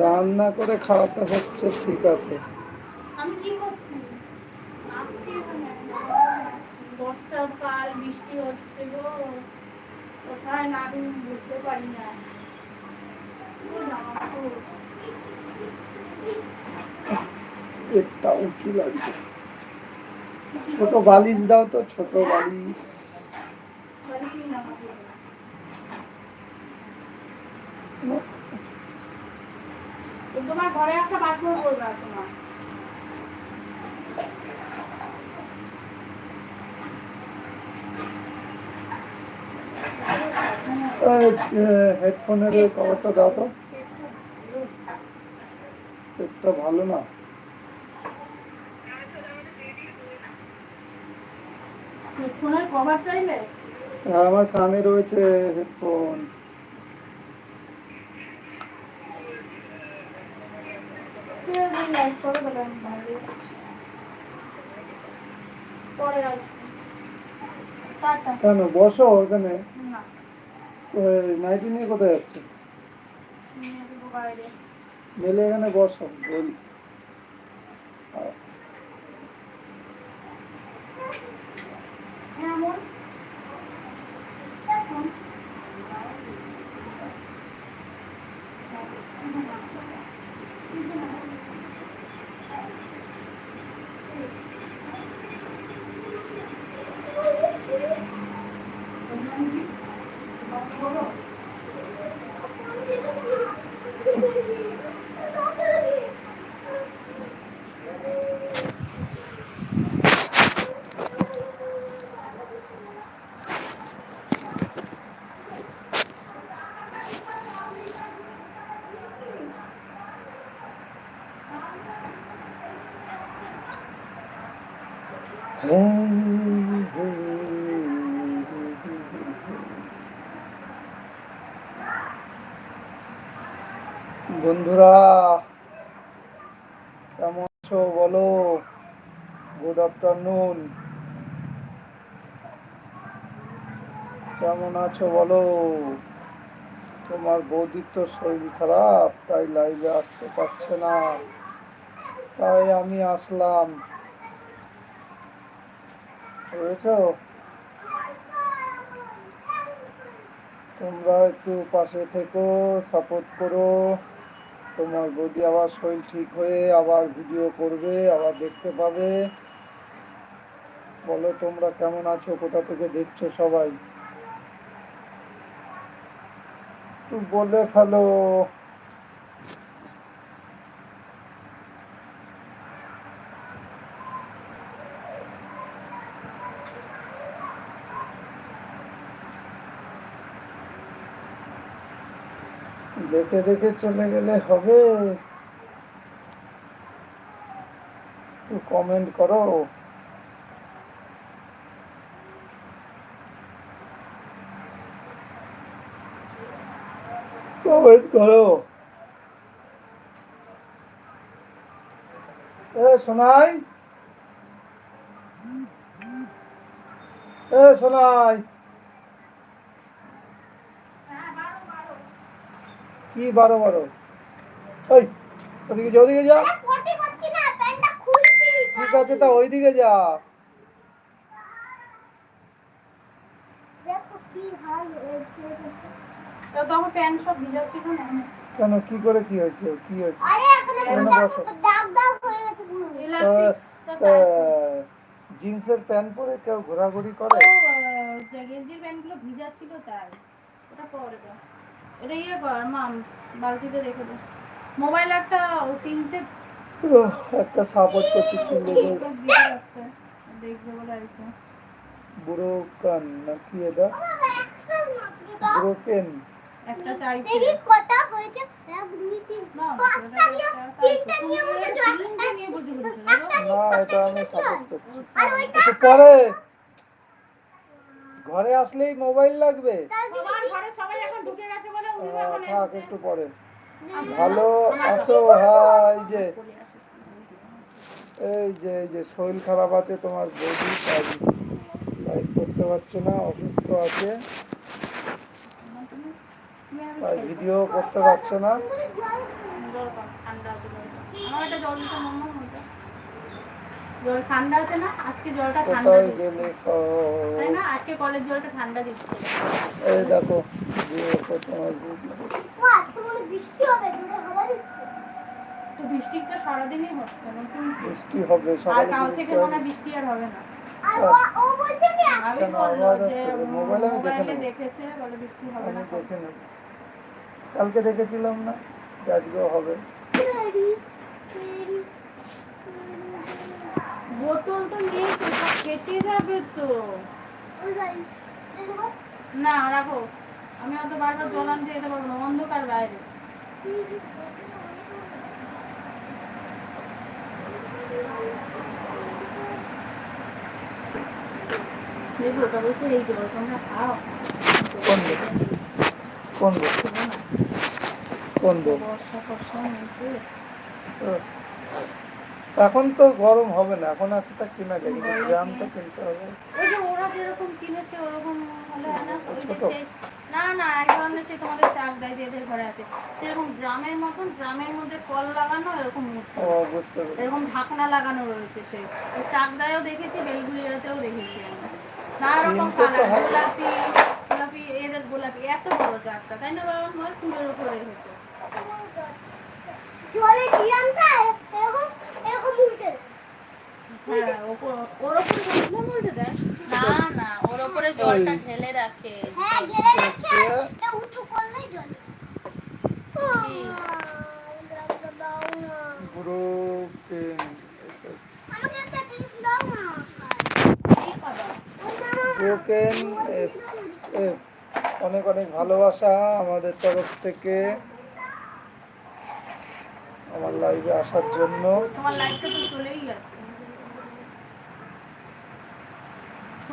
রান্না করে খাওয়াতে হচ্ছে ঠিক আছে। বর্ষাকাল বৃষ্টি হচ্ছে গো। কোথায় বুঝতে পারি না। উঁচু লাগছে। ছোট বালিশ দাও তো ছোট বালিশ বাড়ি কি জামা কাপড়? তো তোমার ঘরে আসা বাধ্য করবে তোমার। হেডফোনের কভারটা দাও তো। ভালো না। ফোনের কভার চাইলে আমার কানে রয়েছে হেডফোন আমি বাইরে পরে টাটা। কেন? বসো ওখানে। নাইটি নিয়ে কোথায় যাচ্ছে? মেলে এখানে বসো বল। এমন এখন বন্ধুরা, কেমন আছো বলো? গুড আফটারনুন কেমন আছো বলো? তোমার বৌদির তো শরীর খারাপ, তাই লাইভে আসতে পারছে না। তাই আমি আসলাম। তোমরা একটু পাশে থেকো সাপোর্ট করো। তোমার বৌদি আবার শরীর ঠিক হয়ে আবার ভিডিও করবে, আবার দেখতে পাবে। বলো তোমরা কেমন আছো, কোথা থেকে দেখছ সবাই? একটু বলে ফেলো। দেখে দেখে চলে গেলে হবে। একটু কমেন্ট করো। কমেন্ট করো। এ সোনাই। এ সোনাই হ্যাঁ বারো বারো কি বারো বারো ওই ওদিকে যা ওদিকে যা পটি করছি না প্যান্টটা খুলছি ঠিক আছে তা ওইদিকে যা কেন কি করে কি হয়েছে কি হয়েছে আরে এখন এখানে বসো দাগ দাগ হয়ে গেছে পুরো তা- জিন্সের প্যান্ট পরে কেউ ঘোরাঘুরি করে গেঞ্জির প্যান্টগুলো ভিজা ছিল তাই ওটা পরে এটা ইয়ে কর মাম বালতিতে রেখে দে। মোবাইল একটা ও তিনটে একটা সাপোর্ট করছি দেখবে বলে আছে বুড়ো কান না কি এটা? ব্রোকেন একটা চাইছে। দেখি কটা হয়েছে। না, এটা আমি সাপোর্ট করছি। পরে। ঘরে আসলেই মোবাইল লাগবে থাক একটু পরে ভালো আসো হ্যাঁ এই যে এই যে এই যে শরীর খারাপ আছে তোমার বডি লাইভ করতে পারছে না অসুস্থ আছে ভিডিও করতে পারছে না জল ঠান্ডা আছে না? আজকে জলটা ঠান্ডা তাই না? আজকে কলের জলটা ঠান্ডা দিচ্ছে। এই দেখো বৃষ্টি হবে দূরে হাওয়া দিচ্ছে। তো বৃষ্টি তো সারাদিনই হচ্ছে বৃষ্টি। হবে আর কাল বৃষ্টি থেকে। মনে বৃষ্টি আর হবে না। আর ও বলছে কি আমি মোবাইলে। দেখেছে বলে বৃষ্টি হবে না কালকে দেখেছিলাম না আজকেও হবে। বোতল তো তো সব কেটে যাবে তো। না রাখো। আমি অত বারবার জল আনতে যেতে পারব না অন্ধকার বাইরে। কোন কোন কোন দেব বর্ষা ফর্ষা হয়েছে। এখন তো গরম হবে না এখন একটা কিনা যায় কিন্তু গ্রামটা কিনতে হবে। ওই যে ওরা যেরকম কিনেছে ওরকম হলে না? ছোট? না না এক ধরনের সে তোমাদের চাক দেয় যে এদের ঘরে আছে। সেরকম ড্রামের মতন গ্রামের মধ্যে কল লাগানো এরকম। ও বুঝতে পেরেছি। এরকম ঢাকনা লাগানো রয়েছে সে। ওই চাকদায়ও দেখেছি বেলগুলিয়াতেও দেখেছি আমি। নানা রকম কালার গোলাপি গোলাপি এদের গোলাপি এত বড় চাকটা তাই না বাবা? মা চুলের উপর রেখেছে। জলের ড্রামটা এরকম এরকম উল্টে হ্যাঁ ওপর ওর ওপরে বসলে উল্টে দেয়। না না ওর ওপরে জলটা ঢেলে রাখে। হ্যাঁ গেলে রাখছে এটা উঁচু করলেই জল। আমাকে দাও না ব্রোকেন আমাকে একটা জিনিস দাও না ব্রোকেন অনেক অনেক ভালোবাসা আমাদের তরফ থেকে আমার লাইভে আসার জন্য। তোমার লাইফটা তো চলেই গেছে।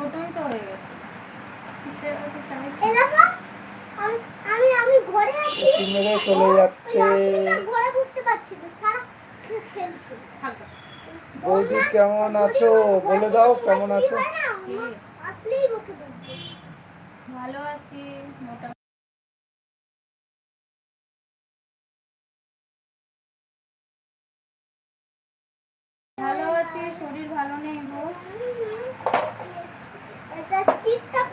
ছোটই তো হয়ে গেছে। কিসের এত চাই? এই দেখো আমি আমি আমি ঘরে আছি। চলে যাচ্ছে। ঘরে বুঝতে পারছি না সারা খেলছে বৌদি কেমন আছো? বলে দাও কেমন আছো? ভালো আছি মোটামুটি ভালো আছি শরীর ভালো নেই গো এটা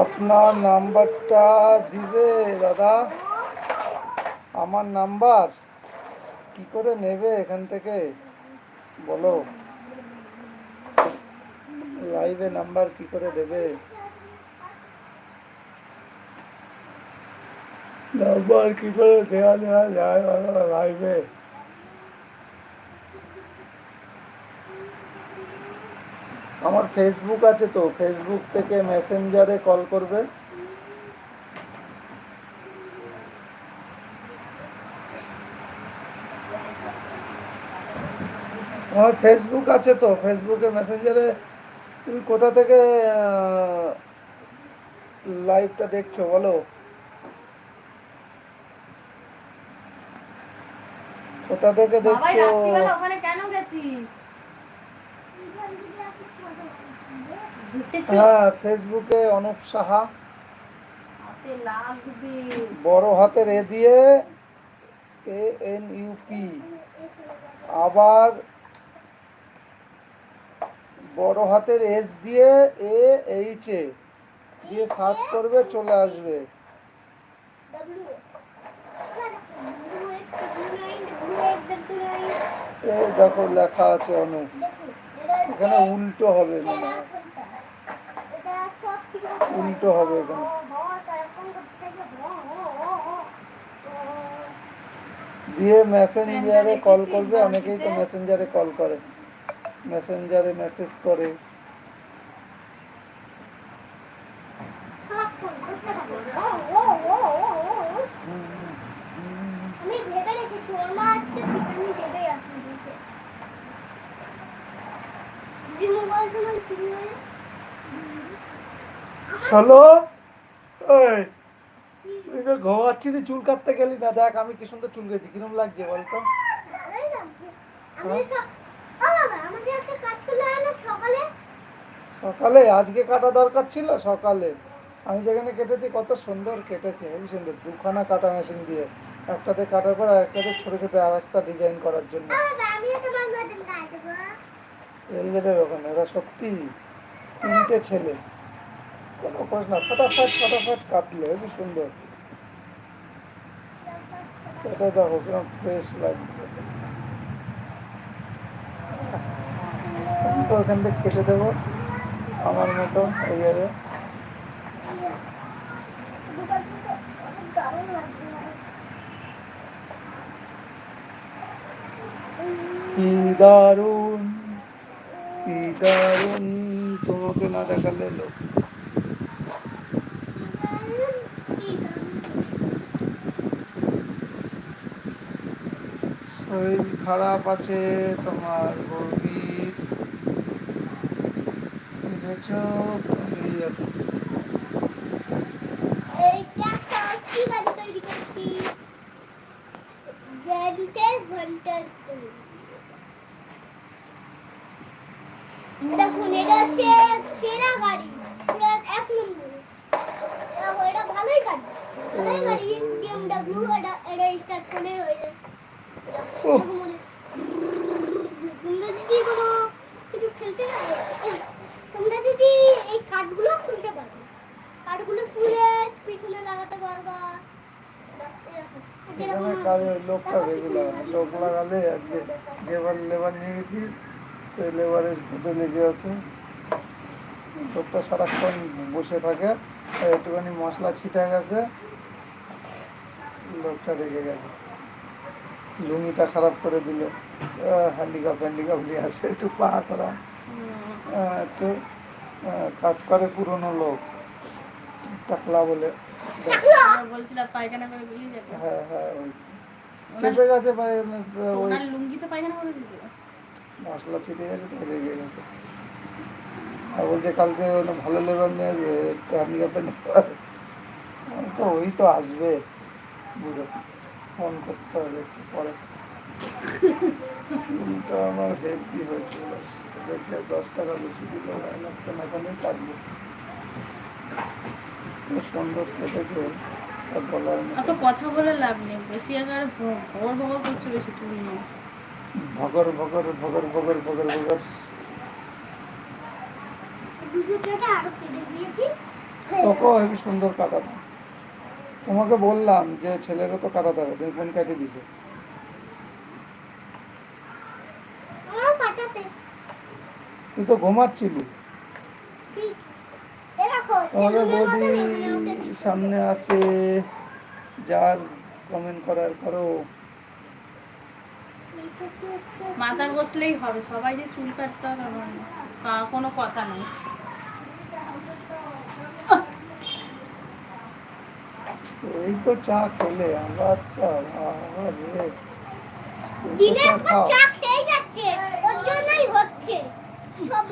আপনার নাম্বারটা দিবে, দাদা। আমার নাম্বার কি করে নেবে এখান থেকে? বলো। লাইভে নাম্বার কি করে দেবে? নাম্বার কি করে দেওয়া দেওয়া যায় লাইভে। আমার ফেসবুক আছে তো ফেসবুক থেকে মেসেঞ্জারে কল করবে। আমার ফেসবুক আছে তো ফেসবুকে মেসেঞ্জারে তুমি কোথা থেকে লাইভটা দেখছ বলো? কোথা থেকে দেখছ? ওখানে কেন গেছিস ঘুরতে চল। হ্যাঁ ফেসবুকে অনুপ সাহা। বড় হাতের এ দিয়ে এ এন ইউপি আবার বড় হাতের এস দিয়ে এ এইচ এ। দিয়ে সার্চ করবে চলে আসবে। দেখো লেখা আছে অনুপ। এখানে উল্টো হবে মনে হয়। উল্টো হবে এখানে। দিয়ে মেসেঞ্জারে কল করবে অনেকেই তো মেসেঞ্জারে কল করে। মেসেঞ্জারে মেসেজ করে। চলো ওই তুই তো ঘুমাচ্ছিলি চুল কাটতে গেলি না দেখ আমি কি সুন্দর চুল কেটেছি কিরম লাগছে বলতো সকালে? আজকে কাটা দরকার ছিল সকালে। আমি যেখানে কেটেছি কত সুন্দর কেটেছে হেবি সুন্দর দুখানা কাটা মেশিন দিয়ে। একটাতে কাটার পর একটাতে ছোট ছোট আর একটা ডিজাইন করার জন্য। দেবো রেলগেটের ওখানে এরা সত্যি তিনটে ছেলে। কোনো প্রশ্ন না ফটাফট ফটাফট কাটলে হেবি সুন্দর। এটা দেখো, কিরম ফ্রেশ লাগবে ওখান থেকে কেটে দেবো, আমার মতো এই যাবে দুটো দুটো কি দারুণ কি দারুণ, তোমাকে না দেখালে লোক। শরীর খারাপ আছে তোমার বৌদির ভালোই গাড়ি। ভালোই গাড়ি। এটা স্টার্ট হয়ে যায় ওহ। এরকম মনে- তোমরা যদি কোনো কিছু খেলতে তোমরা যদি এই কাঠগুলো খুলতে পারো কাঠগুলো খুলে পিছনে লাগাতে পারবা এখানে কাজে লোকটা রেগুলার লোক লাগালে আজকে যেবার লেবার নিয়ে গেছি সেই লেবারের ফুটে লেগে আছে। লোকটা সারাক্ষণ বসে থাকে একটুখানি মশলা ছিটে গেছে। লোকটা রেগে গেছে। লুঙ্গিটা খারাপ করে দিল। হ্যান্ডিক্যাপ হ্যান্ডিক্যাপ নিয়ে আসে একটু পা করা। একটু কাজ করে পুরনো লোক। টাকলা বলে বলছিলাম পায়খানা করে হ্যাঁ হ্যাঁ ওই চেপে গেছে ওই ওনার লুঙ্গিতে পায়খানা করে দিয়েছে। মশলা ছিটে গেছে তো রেগে গেছে। আর বলছে কালকে ভালো লেবার নিয়ে হ্যান্ডিক্যাপে তো ওই তো আসবে। বুঝো ফোন করতে হবে একটু পরে। চুলটা আমার হেভি হয়েছিল দেখে দশ টাকা বেশি দিল কেনাকানি কাটবো। সুন্দর কেটেছে আর বলার অত কথা বলে লাভ নেই বেশি আগে ভগর ভগর করছ বেশি চুল ভগর ভগর ভগর ভগর ভগর ভগর। কেটে হেবি সুন্দর কাটাতো তোমাকে বললাম যে ছেলেরও তো কাটাতে হবে তুমি ফোন কাটিয়ে দিছে। তুই তো ঘুমাচ্ছিলি। বৌদি সামনে আছে যার কমেন্ট করার করো। এই মাথা বসলেই হবে সবাই যে চুল কাটতে হবে না। কোনো কথা নেই। এই তো চা খেলে আমরা চা আবার রে। দিনের পর চা খেয়ে যাচ্ছে ওর জন্যই হচ্ছে। সব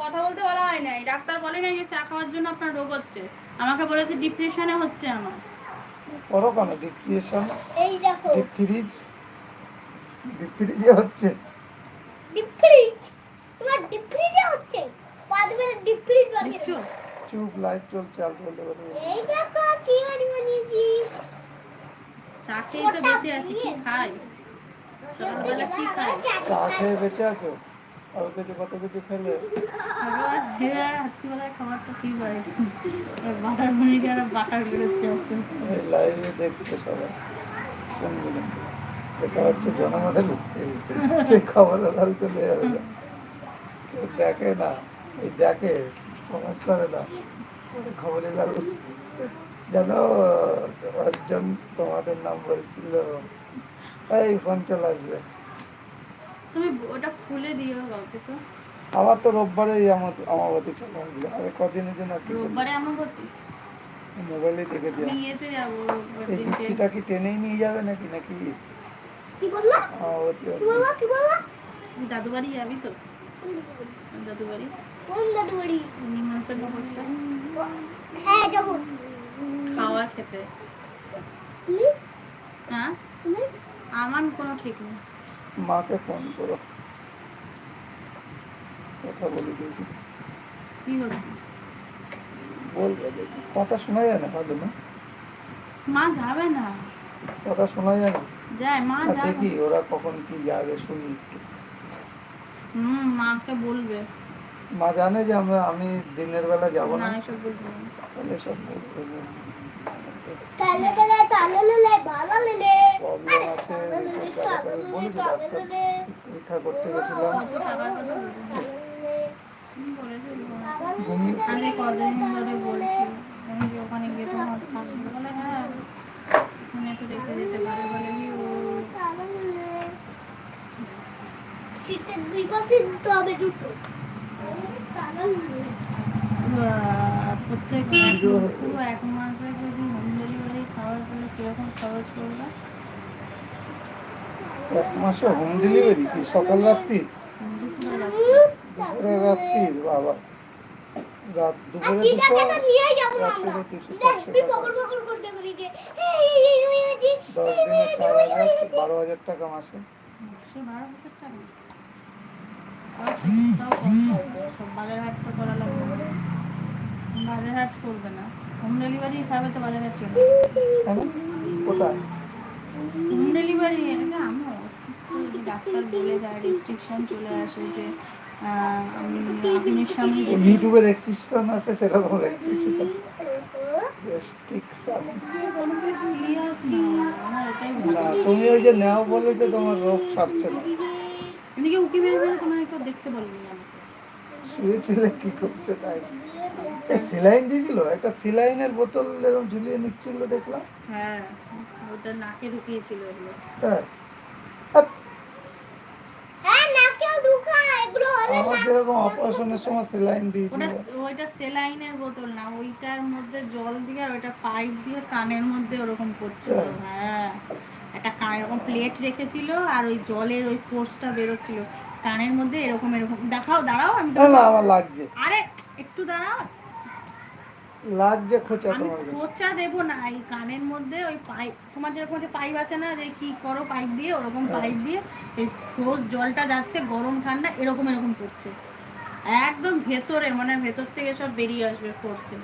কথা বলতে বলা হয় নাই। ডাক্তার বলে নাই যে চা খাওয়ার জন্য আপনার রোগ হচ্ছে। আমাকে বলেছে ডিপ্রেশনে হচ্ছে আমার। করো কেন? ডিপ্রিয়েশন এই দেখো। ডিপ ফ্রিজ ডিপ ফ্রিজে হচ্ছে ডিপ ফ্রিজ তোমার ডিপ ফ্রিজে হচ্ছে পাদবে ডিপ ফ্রিজ দেখছ চুপ লাইট চলছে আর বলতে পারব এই দেখো কি গাড়ি বানিয়েছি? চা খেয়ে তো বেঁচে আছি কি খাই? সকালবেলা কি খাই? চা খেয়ে বেঁচে আছো? আর কত কিছু খেলে। হ্যাঁ, খাবারটা কি করে বাটার মুড়ি বাটার বেরোচ্ছে আস্তে আস্তে। লাইভে দেখতে সবাই। শুনবে না এটা হচ্ছে জনমডেল সেই খবর লাল চলে যাবে। দেখে না। এই দেখে কমেন্ট করে না। ওই খবরে লাল জানো একজন তোমাদের নাম বলছিল। এই ফোন চলে আসবে। তুমি ওটা খুলে দিও কাউকে তো। আবার তো রোববারে আমার আমাবতী চলে আসবে। আরে কদিনের জন্য? রোববারে আমার ভর্তি? মোবাইলে দেখেছি। আমি ইয়েতে যাব এই। বৃষ্টিটা কি টেনেই নিয়ে যাবে নাকি নাকি? কি বললা? আমাবতী কি বললা কি বললা? দাদু বাড়ি যাবি তো? কোন দাদু বাড়ি? দাদু বাড়ি কোন দাদু বাড়ি নিমন্ত্রণ করছে হ্যাঁ যাব। খাওয়ার খেতে। তুমি? হ্যাঁ? তুমি? আমার কোনো ঠিক নেই। মাকে ফোন করো। কথা বলি দেখি। বলবে? দেখি। কথা শোনা যায় না না মা যাবে না। কথা শোনা যায় না? যায় মা যাবে। দেখি ওরা কখন কি যাবে শুনি একটু। হুম মাকে বলবে। মা জানে যে আমরা আমি দিনের বেলা যাব না। এসব বলবে না। তাহলে সব বলবে। পরীক্ষা করতে গেছিলাম। আরে কদিন ধরে বলছি আমি যে ওখানে গিয়ে তোমার থাকব বলে হ্যাঁ ওখানে একটু রেখে যেতে পারে। বলে কি ও শীতের দুই পাশে দিতে হবে দুটো। প্রত্যেক হয়ে এক মাসে যদি হোম ডেলিভারি খাওয়ার তাহলে কীরকম খরচ পড়বে এক মাসে হোম ডেলিভারি কি সকাল রাত্রি দুপুরে রাত্রে। বাবা রাত দুপুরে দুশো রাত্রে আমরা। দুশো চারশো দশ দিনে চার হাজার বারো হাজার টাকা মাসে বাজার হাট তো করা লাগবে বাজার হাট করবে না হোম ডেলিভারি হিসাবে তো বাজার হাট চলবে কোথায়? হোম ডেলিভারি এটা আমি অসুস্থ ডাক্তার বলে যায় রেস্ট্রিকশন চলে আসে যে আহ, আমি আপনার সামনে ইউটিউবে রেস্ট্রিকশন আছে রেস্ট্রিকশন রেস্ট্রিকশন না ভালো তুমি ওই যে নেও বলে তো তোমার রোগ ছাড়ছে না। এদিকে উকি বের করে তোমার কেউ দেখতে বলবি শুয়েছিলে কি করছে তাই? সেলাইন দিয়েছিল? একটা সেলাইনের বোতল এরকম ঝুলিয়ে নিচ্ছিল দেখলাম। হ্যাঁ। ওটা নাকে ঢুকিয়েছিল এগুলো। হ্যাঁ। হ্যাঁ, নাকেও ঢুকায়, এগুলো হলে আমার যেরকম অপারেশনের সময় সেলাইন দিয়েছিল। ওইটা সেলাইনের বোতল না ওইটার মধ্যে জল দিয়ে ওইটা পাইপ দিয়ে কানের মধ্যে ওরকম করছিল হ্যাঁ। একটা কান এরকম প্লেট রেখেছিল আর ওই জলের ওই ফোর্সটা বেরোচ্ছিল। কানের মধ্যে এরকম এরকম। দেখাও দাঁড়াও আমি না না আমার লাগছে। আরে একটু দাঁড়াও। লাগছে খোঁচা আমি খোঁচা দেবো না এই কানের মধ্যে ওই পাইপ তোমার যেরকম যে পাইপ আছে না যে কি করো পাইপ দিয়ে ওরকম পাইপ দিয়ে এই ফ্রোজ জলটা যাচ্ছে গরম ঠান্ডা এরকম এরকম করছে। একদম ভেতরে মানে ভেতর থেকে সব বেরিয়ে আসবে ফোর্সে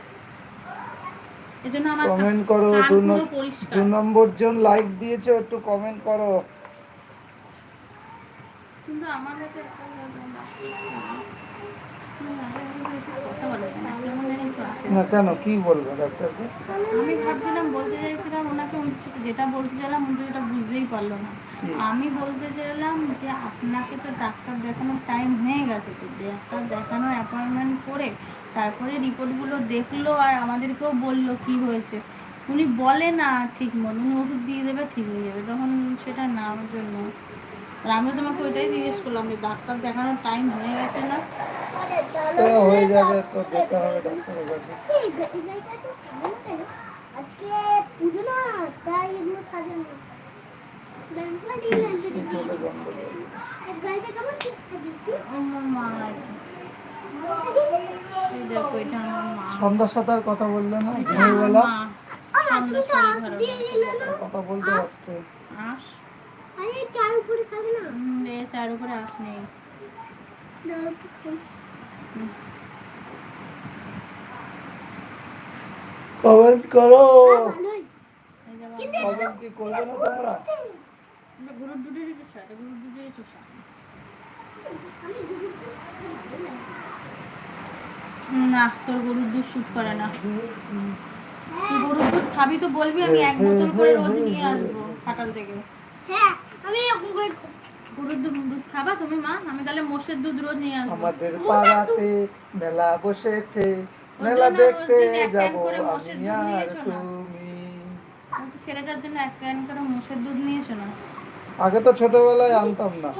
এজন্য আমার কমেন্ট করো দু নম্বর জন লাইক দিয়েছ একটু কমেন্ট করো। কিন্তু আমার কাছে না। কেন? কি বলব ডাক্তারকে? আমি ভাবছিলাম বলতে চাইছিলাম ওনাকে যেটা বলতে চাইলাম উনি এটা বুঝতেই পারল না। আমি বলতে চাইলাম যে আপনাকে তো ডাক্তার দেখানোর টাইম হয়ে গেছে তো ডাক্তার দেখানোর অ্যাপয়েন্টমেন্ট করে তারপরে রিপোর্টগুলো দেখল আর আমাদেরকেও বলল কি হয়েছে। উনি বলে না ঠিক মতো উনি ওষুধ দিয়ে দেবে ঠিক হয়ে যাবে তখন সেটা না আমার জন্য। আর আমি তোমাকে ওইটাই জিজ্ঞেস করলাম যে ডাক্তার দেখানোর টাইম হয়ে গেছে না? তো হয়ে যাবে তো যেতে হবে ডাক্তারের কাছে? আজকে পুজো না তাই এগুলো সাজানো। সাথে আর কথা বললে না? আমার বেলা কথা বলতে পারতে। আস আরে চার উপরে থাকে না? এ চার উপরে আস নেই। কমেন্ট করো। হ্যাঁ, কমেন্ট কি করবে না তোমরা? গরুর দুধেরই চোষা গরুর দুধেরই চোষা আমি না তোর গরুর দুধ শুট করে না। তুই হ্যাঁ। গরুর দুধ খাবি তো বলবি আমি এক বোতল করে রোজ নিয়ে আসব ফাটাল থেকে হ্যাঁ আমি এরকম করে গরুর দুধ দুধ খাবা তুমি মা? আমি তাহলে মোষের দুধ রোজ নিয়ে আসব। আমাদের পাড়াতে মেলা বসেছে মেলা দেখতে যাব আমি আর। তুমি। ছেলেটার জন্য এক ক্যান করে মোষের দুধ নিয়ে এসো না। আগে তো ছোটবেলায় আনতাম না।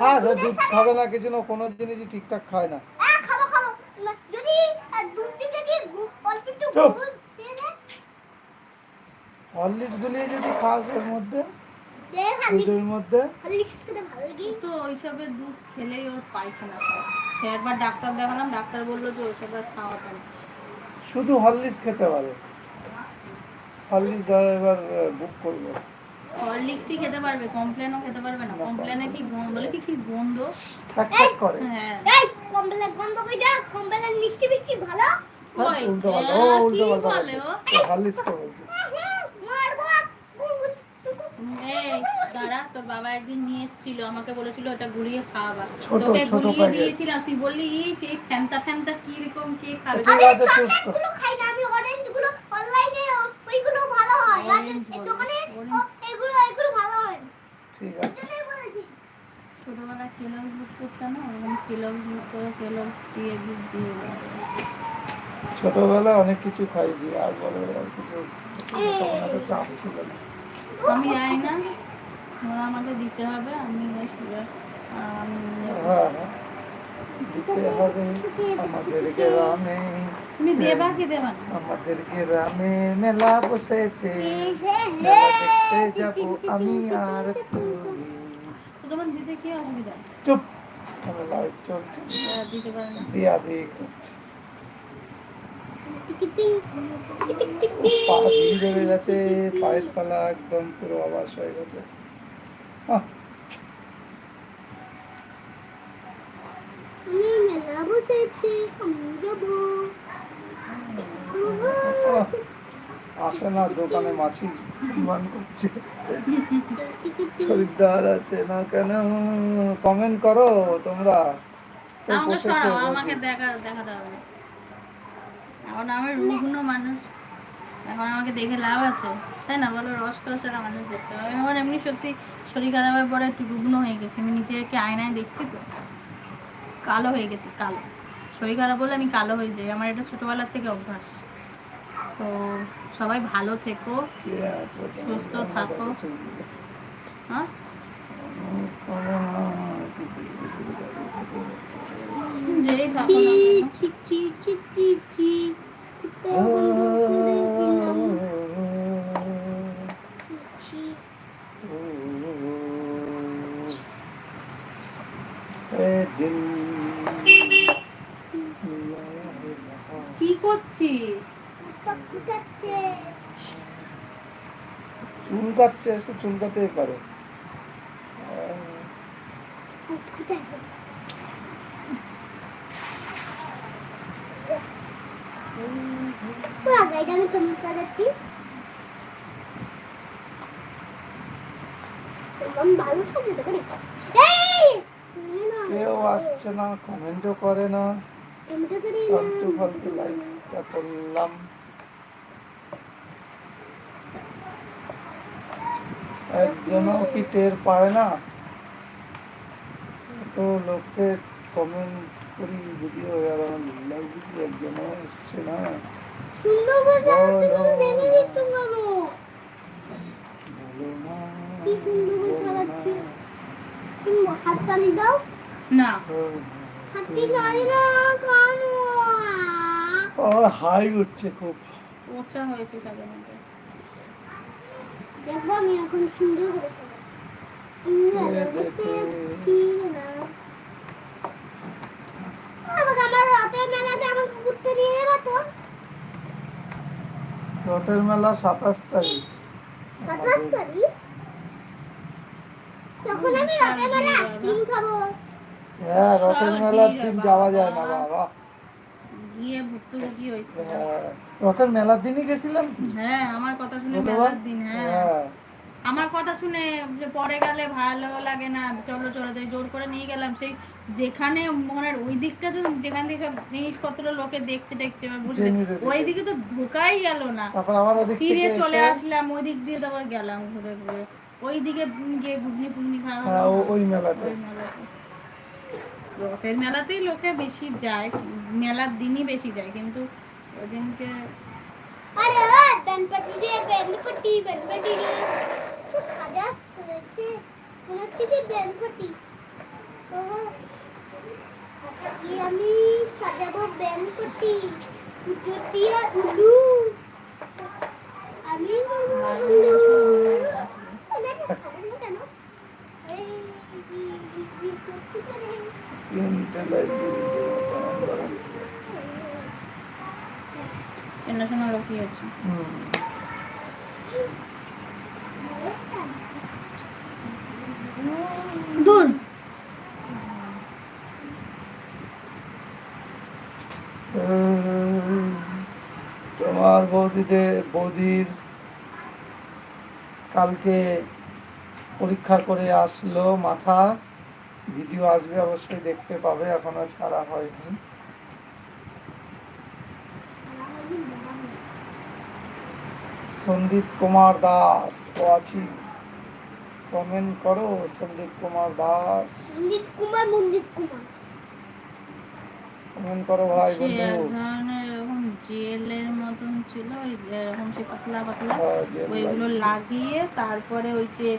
হ্যাঁ, হ্যাঁ দুধ খাবে না কিছু না কোনো জিনিসই ঠিকঠাক খায় না। হ্যাঁ, খাব খাব। যদি দুধ দিতে গিয়ে অল্প একটু চুপ। হলুদ দিয়ে দেয়, হরলিক্স গুলিয়ে যদি খাস ওর মধ্যে দে মধ্যে? হরলিক্স খেতে ভালো লাগে। তো ওইসবের দুধ খেলেই ওর পায়খানা হয়। সে একবার ডাক্তার দেখালাম ডাক্তার বলল যে ওইসব আর খাওয়াটা শুধু হরলিক্স খেতে পারে। হরলিক্স দাদা এবার বুক করব। হরলিক্সই খেতে পারবে কমপ্লেনও খেতে পারবে না। কমপ্লেনে কি গন্ধ বলে কি কি গন্ধ? ঠ্যাক ঠ্যাক করে। হ্যাঁ। এই গন্ধ কই যা কম্বলের মিষ্টি মিষ্টি ভালো। কই? উল্টো পাল্টা। হ্যাঁ, উল্টো হরলিক্স কে বলছে। মারবো এই দাঁড়া তোর বাবা একদিন নিয়ে এসেছিল আমাকে বলেছিল ওটা ঘুরিয়ে খাওয়াবা। তোকে ঘুরিয়ে দিয়েছিলাম তুই বললি ফ্যান্টা ফ্যান্টা কি রকম কে খাবে? ঠিক আমি আছে চুপ চকলেটগুলো খাই না আমি অরেঞ্জগুলো অনলাইনে ওইগুলো ভালো হয়। আর Orange এই বলে, দোকানে এগুলো এগুলো ভালো হয় ঠিক আছে। ছোটবেলা বুক না ওরকম বুক করে দিয়ে দিয়ে অনেক কিছু খাইছি আর বলে আর কিছু চাপ ছিল না। আমি যাই না। ওরা আমাকে দিতে হবে আমি তুমি দেবা কি দেবা আমাদের গ্রামে মেলা বসেছে। দেখতে যাব আমি আর তোমার দিতে কি অসুবিধা? চুপ। আমার লাইট চলছে। ওরা দিতে পারে না। দিয়া দিয়ে করছে। পা ধরে গেছে পায়ের পালা একদম পুরো আবাস হয়ে গেছে। আসে না দোকানে মাছি মান করছে। খরিদ্দার আছে না কেন? কমেন্ট করো তোমরা। আমাকে দেখা হবে এখন আমি রুগুনো মানুষ। এখন আমাকে দেখে লাভ আছে। তাই না? বলো, রস কষারা মানুষ দেখতে হবে আমি আমার এমনি সত্যি শরীর খারাপের পরে একটু রুগ্ন হয়ে গেছি। আমি নিজেকে আয়নায় দেখছি তো। কালো হয়ে গেছি, কালো। শরীর খারাপ বলে আমি কালো হয়ে যাই। আমার এটা ছোটোবেলার থেকে অভ্যাস। তো সবাই ভালো থেকো, সুস্থ থাকো। হ্যাঁ? যেই থাকো কি করছিস তো কুচাচ্ছে চুল কাটছে এসে চুল কাটতেই পারে কুচাচ্ছে পুরো গাড়িটা আমি কেমন ভালো সাজাতে পারি এই! তুমি না কেউ আসছে না কমেন্টও করে না। ফালতু ফালতু লাইকটা করলাম। একজনও কি টের পায় না? লোককে কমেন্ট করি ভিডিও আর আমার লাইক দিদি একজনও এসছে না। সুন্দর করে তুমি ভেঙে দিচ্ছ কেন কি সুন্দর করে চালাচ্ছি। তুমি হাত তালি দাও। না। হাতটি নাড়ি না কানো। আমার হাই উঠছে খুব। পচা হয়েছে মধ্যে দেখব আমি এখন সুন্দর করে ভালো দেখতে যাচ্ছি না। আমার রাতের মেলাতে আমাকে ঘুরতে নিয়ে যাবে তো? রথের মেলা সাতাশ তারিখ। সাতাশ তারিখ? তখন আমি রাতের মেলা আইসক্রিম খাব। হ্যাঁ রথের মেলার দিন যাওয়া যায় না বাবা। গিয়ে ভুক্তভোগী হয়েছে। হ্যাঁ, রথের মেলার দিনই গেছিলাম কি? হ্যাঁ আমার কথা শুনে মেলার দিন হ্যাঁ। হ্যাঁ। আমার কথা শুনে যে পরে গেলে ভালো লাগে না চলো চলো তাই জোর করে নিয়ে গেলাম। সেই যেখানে মানে ওই দিকটা তো যেখান থেকে সব জিনিসপত্র লোকে দেখছে দেখছে এবার বুঝলে জেনে ওই দিকে তো ঢোকাই গেল না। তারপর আবার ওদিক ফিরে থেকে চলে আসলাম ওই দিক দিয়ে তারপর গেলাম ঘুরে ঘুরে। ওই দিকে গিয়ে ঘুগনি ফুগনি খাওয়া হ্যাঁ ওই মেলাতে। ওই মেলাতে। রথের মেলাতেই লোকে বেশি যায় মেলার দিনই বেশি যায় কিন্তু ওই দিনকে বেনপাটি রে বেনপাটি বেনপাটি রে তো সাজা হয়েছে মনে হচ্ছে কি বেনপাটি আজকে আমি সাজাবো বেনপাটি পুজো দিয়ে উলু আমি করব উলু তিনটা লাইট দিয়ে চেনাশোনা লোকই আছে। দূর। উম, তোমার বৌদিদের বৌদির কালকে পরীক্ষা করে আসলো মাথা। ভিডিও আসবে অবশ্যই দেখতে পাবে এখনও ছাড়া হয়নি। সন্দীপ কুমার দাস ওয়াচিং কমেন্ট করো সন্দীপ কুমার দাস। মঞ্জিত কুমার মঞ্জিত কুমার। কমেন্ট করো ভাই বন্ধু। এরকম জেলের মতন ছিল ওই যে এরকম সে পাতলা পাতলা। হ্যাঁ, ওইগুলো লাগিয়ে তারপরে ওই যে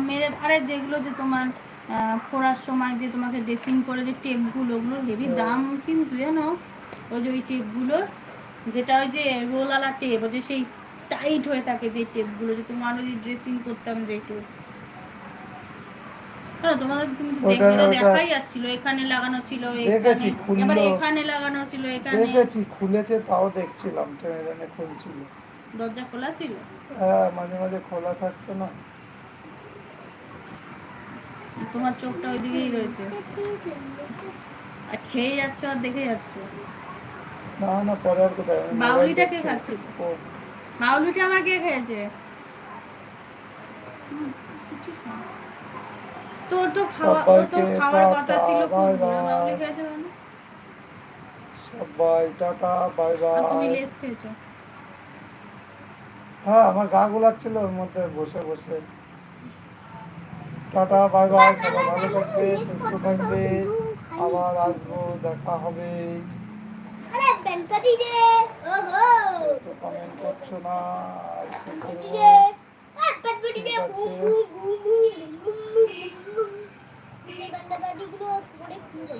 মেরে আরে যেগুলো যে তোমার আহ, ফোড়ার সময় যে তোমাকে ড্রেসিং করে যে টেপগুলো ওগুলো হেভি হ্যাঁ। দাম কিন্তু জানো ওই যে ওই টেপগুলোর যেটা ওই যে রোলালা টেপ ওই যে সেই টাইট হয়ে থাকে যে টেপগুলো যে তোমার ওই ড্রেসিং করতাম যে টেপ তোমাদের তুমি দেখলে তো দেখাই যাচ্ছিল এখানে লাগানো ছিল দেখেছি, এখানে এখানে লাগানো ছিল এখানে। দেখেছি খুলেছে তাও দেখছিলাম টেনে টেনে খুলছিল। দরজা খোলা ছিল? হ্যাঁ মাঝে মাঝে খোলা থাকছে না। তোমার চোখটা ওই দিকেই রয়েছে। আর খেয়ে যাচ্ছ আর দেখে যাচ্ছ? না না পরে আর কোথায়? বাউলিটা কে? ও, মাউলিটা আমার কে খেয়েছে? হুম, কিছু না। তোর তো খাওয়া তো খাওয়ার কথা ছিল বাই বাই। খেয়েছে কেন? সবাই টাটা বাই আর তুমি লেস খেয়েছো? হ্যাঁ আমার গা গোলাচ্ছিল ওর মধ্যে বসে বসে। টাটা বাই বাই সবাই ভালো থাকবে সুস্থ থাকবে। আবার আসব দেখা হবে। আরে বেলপাটি রে। ওহো। তো কমেন্ট করছ না আর কি বেলপাটি করব? রে। আর বেলপাটি রে boom boom boom boom boom boom boom এই বেলপাটি গুলো করে খুলে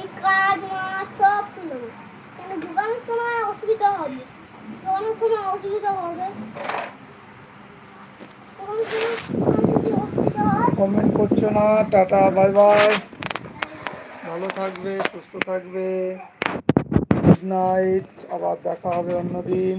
এই কাজ মাছ সব খুলে দেবো কেন ঢুকানোর সময় অসুবিধা হবে? ঢুকানোর সময় অসুবিধা হবে? কমেন্ট করছ না টাটা বাই বাই ভালো থাকবে সুস্থ থাকবে। গুড নাইট আবার দেখা হবে অন্যদিন